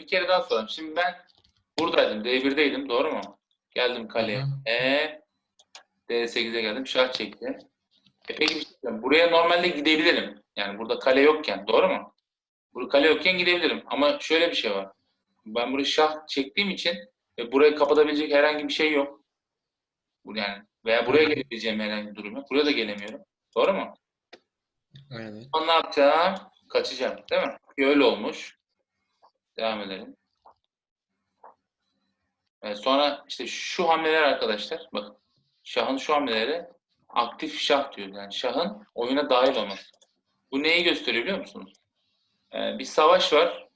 bir kere daha sorayım. Şimdi ben buradaydım. D1'deydim. Doğru mu? Geldim kaleye. E D8'e geldim. Şah çekti. E peki bir şey. Buraya normalde gidebilirim. Yani burada kale yokken. Doğru mu? Burada kale yokken gidebilirim. Ama şöyle bir şey var. Ben buraya şah çektiğim için ve burayı kapatabilecek herhangi bir şey yok. Yani veya buraya gelebileceğim herhangi bir durum yok. Buraya da gelemiyorum. Doğru mu? Ama ne yapacağım? Kaçacağım. Değil mi? Öyle olmuş. Devam edelim. Evet, sonra işte şu hamleler arkadaşlar. Bakın. Şahın şu hamleleri aktif şah diyor. Yani şahın oyuna dahil olması. Bu neyi gösteriyor biliyor musunuz? Ee, bir savaş var.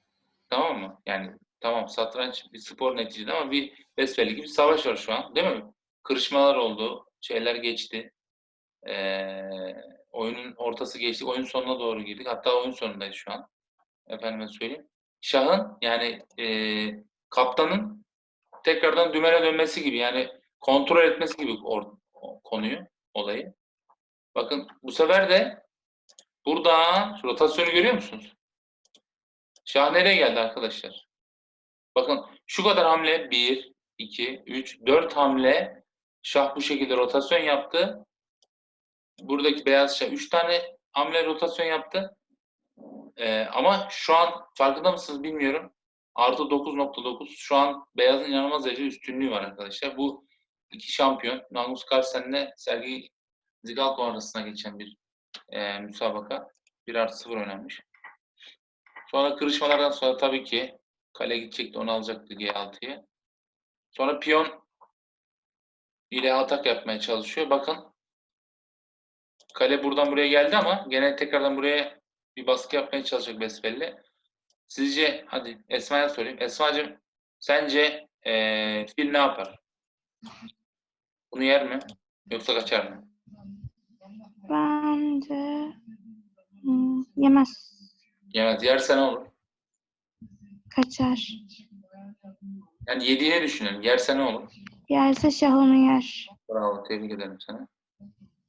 Tamam mı? Yani tamam satranç bir spor neticede ama bir besbelli gibi savaş var şu an. Değil mi? Kırışmalar oldu. Şeyler geçti. Ee, oyunun ortası geçti. Oyun sonuna doğru girdik. Hatta oyun sonundayız şu an. Efendime söyleyeyim. Şahın yani e, kaptanın tekrardan dümene dönmesi gibi yani kontrol etmesi gibi or- konuyu, olayı. Bakın bu sefer de burada rotasyonu görüyor musunuz? Şah nereye geldi arkadaşlar? Bakın şu kadar hamle 1, 2, 3, 4 hamle şah bu şekilde rotasyon yaptı. Buradaki beyaz şah 3 tane hamle rotasyon yaptı. Ee, ama şu an farkında mısınız bilmiyorum. Artı 9.9. Şu an beyazın inanılmaz derece üstünlüğü var arkadaşlar. Bu iki şampiyon. Magnus Carlsen'le Sergey Zigalko arasında geçen bir e, müsabaka. 1 artı 0 oynanmış. Sonra kırışmalardan sonra tabii ki kale gidecekti onu alacaktı G6'ya. Sonra piyon ile atak yapmaya çalışıyor. Bakın kale buradan buraya geldi ama gene tekrardan buraya bir baskı yapmaya çalışacak besbelli. Sizce hadi Esma'ya sorayım. Esma'cığım sence eee fil ne yapar? Bunu yer mi? Yoksa kaçar mı? Bence hmm, yemez. Yemez. Yerse ne olur? Kaçar. Yani yediğini düşünüyorum. Yerse ne olur? Yerse şah onu yer. Bravo. Tebrik ederim seni.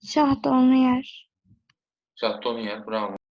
Şah da onu yer. Şahtonu yer. Bravo.